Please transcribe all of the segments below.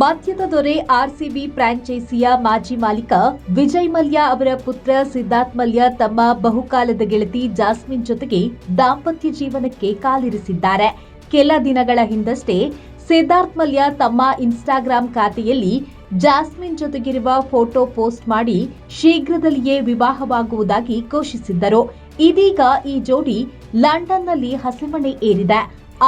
ಮದ್ಯದ ದೊರೆ ಆರ್ಸಿಬಿ ಫ್ರಾಂಚೈಸಿಯ ಮಾಜಿ ಮಾಲೀಕ ವಿಜಯ್ ಮಲ್ಯ ಅವರ ಪುತ್ರ ಸಿದ್ಧಾರ್ಥ್ ಮಲ್ಯ ತಮ್ಮ ಬಹುಕಾಲದ ಗೆಳತಿ ಜಾಸ್ಮಿನ್ ಜೊತೆಗೆ ದಾಂಪತ್ಯ ಜೀವನಕ್ಕೆ ಕಾಲಿರಿಸಿದ್ದಾರೆ. ಕೆಲ ದಿನಗಳ ಹಿಂದಷ್ಟೇ ಸಿದ್ಧಾರ್ಥ್ ಮಲ್ಯ ತಮ್ಮ ಇನ್ಸ್ಟಾಗ್ರಾಂ ಖಾತೆಯಲ್ಲಿ ಜಾಸ್ಮಿನ್ ಜೊತೆಗಿರುವ ಫೋಟೋ ಪೋಸ್ಟ್ ಮಾಡಿ ಶೀಘ್ರದಲ್ಲಿಯೇ ವಿವಾಹವಾಗುವುದಾಗಿ ಘೋಷಿಸಿದ್ದರು. ಇದೀಗ ಈ ಜೋಡಿ ಲಂಡನ್ನಲ್ಲಿ ಹಸೆಮಣೆ ಏರಿದೆ.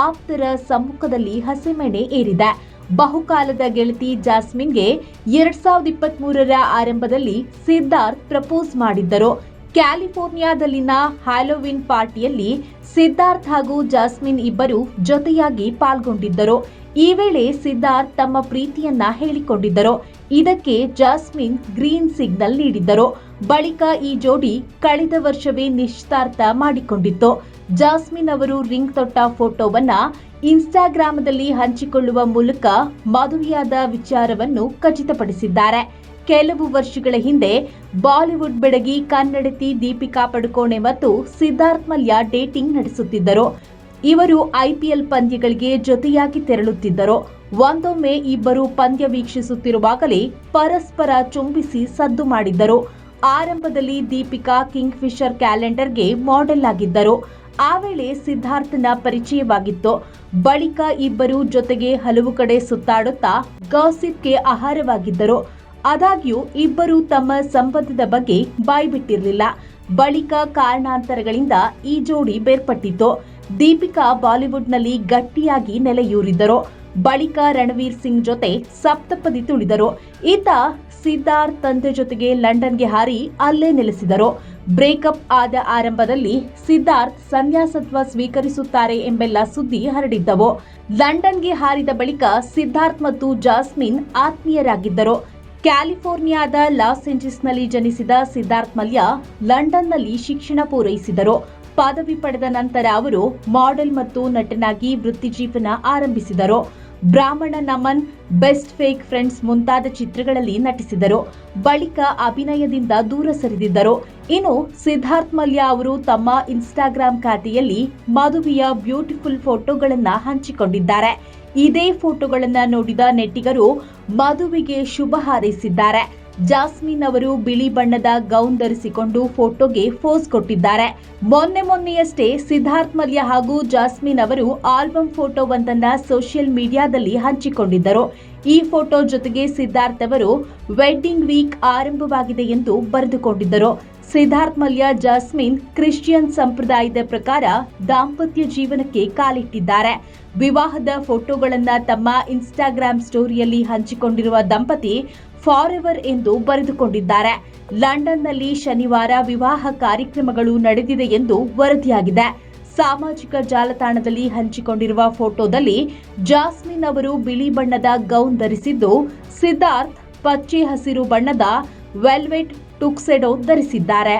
ಆಪ್ತರ ಸಮ್ಮುಖದಲ್ಲಿ ಹಸೆಮಣೆ ಏರಿದೆ. ಬಹುಕಾಲದ ಗೆಳತಿ ಜಾಸ್ಮಿನ್ಗೆ ಎರಡ್ ಸಾವಿರದ ಇಪ್ಪತ್ತ್ ಮೂರರ ಆರಂಭದಲ್ಲಿ ಸಿದ್ಧಾರ್ಥ್ ಪ್ರಪೋಸ್ ಮಾಡಿದ್ದರು. ಕ್ಯಾಲಿಫೋರ್ನಿಯಾದಲ್ಲಿನ ಹ್ಯಾಲೋವಿನ್ ಪಾರ್ಟಿಯಲ್ಲಿ ಸಿದ್ಧಾರ್ಥ್ ಹಾಗೂ ಜಾಸ್ಮಿನ್ ಇಬ್ಬರು ಜೊತೆಯಾಗಿ ಪಾಲ್ಗೊಂಡಿದ್ದರು. ಈ ವೇಳೆ ಸಿದ್ಧಾರ್ಥ್ ತಮ್ಮ ಪ್ರೀತಿಯನ್ನ ಹೇಳಿಕೊಂಡಿದ್ದರು. ಇದಕ್ಕೆ ಜಾಸ್ಮಿನ್ ಗ್ರೀನ್ ಸಿಗ್ನಲ್ ನೀಡಿದ್ದರು. ಬಳಿಕ ಈ ಜೋಡಿ ಕಳೆದ ವರ್ಷವೇ ನಿಶ್ಚಿತಾರ್ಥ ಮಾಡಿಕೊಂಡಿತ್ತು. ಜಾಸ್ಮಿನ್ ಅವರು ರಿಂಗ್ ತೊಟ್ಟ ಫೋಟೋವನ್ನ ಇನ್ಸ್ಟಾಗ್ರಾಮದಲ್ಲಿ ಹಂಚಿಕೊಳ್ಳುವ ಮೂಲಕ ಮದುವೆಯಾದ ವಿಚಾರವನ್ನು ಖಚಿತಪಡಿಸಿದ್ದಾರೆ. ಕೆಲವು ವರ್ಷಗಳ ಹಿಂದೆ ಬಾಲಿವುಡ್ ಬೆಡಗಿ ಕನ್ನಡತಿ ದೀಪಿಕಾ ಪಡುಕೋಣೆ ಮತ್ತು ಸಿದ್ಧಾರ್ಥ್ ಮಲ್ಯ ಡೇಟಿಂಗ್ ನಡೆಸುತ್ತಿದ್ದರು. ಇವರು ಐಪಿಎಲ್ ಪಂದ್ಯಗಳಿಗೆ ಜೊತೆಯಾಗಿ ತೆರಳುತ್ತಿದ್ದರು. ಒಂದೊಮ್ಮೆ ಇಬ್ಬರು ಪಂದ್ಯ ವೀಕ್ಷಿಸುತ್ತಿರುವಾಗಲೇ ಪರಸ್ಪರ ಚುಂಬಿಸಿ ಸದ್ದು ಮಾಡಿದ್ದರು. ಆರಂಭದಲ್ಲಿ ದೀಪಿಕಾ ಕಿಂಗ್ ಫಿಶರ್ ಕ್ಯಾಲೆಂಡರ್ಗೆ ಮಾಡೆಲ್ ಆಗಿದ್ದರು. ಆ ವೇಳೆ ಸಿದ್ಧಾರ್ಥನ ಪರಿಚಯವಾಗಿತ್ತು. ಬಳಿಕ ಇಬ್ಬರು ಜೊತೆಗೆ ಹಲವು ಕಡೆ ಸುತ್ತಾಡುತ್ತಾ ಗಾಸಿಪ್ಗೆ ಆಹಾರವಾಗಿದ್ದರು. ಆದಾಗ್ಯೂ ಇಬ್ಬರು ತಮ್ಮ ಸಂಬಂಧದ ಬಗ್ಗೆ ಬಾಯ್ಬಿಟ್ಟಿರಲಿಲ್ಲ. ಬಳಿಕ ಕಾರಣಾಂತರಗಳಿಂದ ಈ ಜೋಡಿ ಬೇರ್ಪಟ್ಟಿತ್ತು. ದೀಪಿಕಾ ಬಾಲಿವುಡ್ನಲ್ಲಿ ಗಟ್ಟಿಯಾಗಿ ನೆಲೆಯೂರಿದ್ದರು. ಬಳಿಕ ರಣವೀರ್ ಸಿಂಗ್ ಜೊತೆ ಸಪ್ತಪದಿ ತುಳಿದರು. ಈತ ಸಿದ್ಧಾರ್ಥ್ ತಂದೆ ಜೊತೆಗೆ ಲಂಡನ್ಗೆ ಹಾರಿ ಅಲ್ಲೇ ನೆಲೆಸಿದರು. ಬ್ರೇಕಪ್ ಆದ ಆರಂಭದಲ್ಲಿ ಸಿದ್ಧಾರ್ಥ್ ಸನ್ಯಾಸತ್ವ ಸ್ವೀಕರಿಸುತ್ತಾರೆ ಎಂಬೆಲ್ಲ ಸುದ್ದಿ ಹರಡಿದ್ದವು. ಲಂಡನ್ಗೆ ಹಾರಿದ ಬಳಿಕ ಸಿದ್ಧಾರ್ಥ್ ಮತ್ತು ಜಾಸ್ಮಿನ್ ಆತ್ಮೀಯರಾಗಿದ್ದರು. ಕ್ಯಾಲಿಫೋರ್ನಿಯಾದ ಲಾಸ್ ಏಂಜಲ್ಸ್ನಲ್ಲಿ ಜನಿಸಿದ ಸಿದ್ಧಾರ್ಥ್ ಮಲ್ಯ ಲಂಡನ್ನಲ್ಲಿ ಶಿಕ್ಷಣ ಪೂರೈಸಿದರು. ಪದವಿ ಪಡೆದ ನಂತರ ಅವರು ಮಾಡೆಲ್ ಮತ್ತು ನಟನಾಗಿ ವೃತ್ತಿಜೀವನ ಆರಂಭಿಸಿದರು. ಬ್ರಾಹ್ಮಣ ನಮನ್, ಬೆಸ್ಟ್ ಫೇಕ್ ಫ್ರೆಂಡ್ಸ್ ಮುಂತಾದ ಚಿತ್ರಗಳಲ್ಲಿ ನಟಿಸಿದರು. ಬಳಿಕ ಅಭಿನಯದಿಂದ ದೂರ ಸರಿದಿದ್ದರು. ಇನ್ನು ಸಿದ್ಧಾರ್ಥ್ ಮಲ್ಯ ಅವರು ತಮ್ಮ ಇನ್ಸ್ಟಾಗ್ರಾಂ ಖಾತೆಯಲ್ಲಿ ಮದುವೆಯ ಬ್ಯೂಟಿಫುಲ್ ಫೋಟೋಗಳನ್ನು ಹಂಚಿಕೊಂಡಿದ್ದಾರೆ. ಇದೇ ಫೋಟೋಗಳನ್ನು ನೋಡಿದ ನೆಟ್ಟಿಗರು ಮದುವೆಗೆ ಶುಭ ಹಾರೈಸಿದ್ದಾರೆ. ಜಾಸ್ಮಿನ್ ಅವರು ಬಿಳಿ ಬಣ್ಣದ ಗೌನ್ ಧರಿಸಿಕೊಂಡು ಫೋಟೋಗೆ ಫೋಸ್ ಕೊಟ್ಟಿದ್ದಾರೆ. ಮೊನ್ನೆ ಮೊನ್ನೆಯಷ್ಟೇ ಸಿದ್ಧಾರ್ಥ್ ಮಲ್ಯ ಹಾಗೂ ಜಾಸ್ಮಿನ್ ಅವರು ಆಲ್ಬಮ್ ಫೋಟೋವೊಂದನ್ನ ಸೋಷಿಯಲ್ ಮೀಡಿಯಾದಲ್ಲಿ ಹಂಚಿಕೊಂಡಿದ್ದರು. ಈ ಫೋಟೋ ಜೊತೆಗೆ ಸಿದ್ಧಾರ್ಥ್ ಅವರು ವೆಡ್ಡಿಂಗ್ ವೀಕ್ ಆರಂಭವಾಗಿದೆ ಎಂದು ಬರೆದುಕೊಂಡಿದ್ದರು. ಸಿದ್ಧಾರ್ಥ್ ಮಲ್ಯ, ಜಾಸ್ಮಿನ್ ಕ್ರಿಶ್ಚಿಯನ್ ಸಂಪ್ರದಾಯದ ಪ್ರಕಾರ ದಾಂಪತ್ಯ ಜೀವನಕ್ಕೆ ಕಾಲಿಟ್ಟಿದ್ದಾರೆ. ವಿವಾಹದ ಫೋಟೋಗಳನ್ನು ತಮ್ಮ ಇನ್ಸ್ಟಾಗ್ರಾಮ್ ಸ್ಟೋರಿಯಲ್ಲಿ ಹಂಚಿಕೊಂಡಿರುವ ದಂಪತಿ ಫಾರ್ ಎಂದು ಬರೆದುಕೊಂಡಿದ್ದಾರೆ. ಲಂಡನ್ನಲ್ಲಿ ಶನಿವಾರ ವಿವಾಹ ಕಾರ್ಯಕ್ರಮಗಳು ನಡೆದಿದೆ ಎಂದು ವರದಿಯಾಗಿದೆ. ಸಾಮಾಜಿಕ ಜಾಲತಾಣದಲ್ಲಿ ಹಂಚಿಕೊಂಡಿರುವ ಫೋಟೋದಲ್ಲಿ ಜಾಸ್ಮಿನ್ ಅವರು ಬಿಳಿ ಬಣ್ಣದ ಗೌನ್ ಧರಿಸಿದ್ದು, ಸಿದ್ಧಾರ್ಥ್ ಪಚ್ಚೆ ಹಸಿರು ಬಣ್ಣದ ವೆಲ್ವೆಟ್ ಟುಕ್ಸೆಡೋ ಧರಿಸಿದ್ದಾರೆ.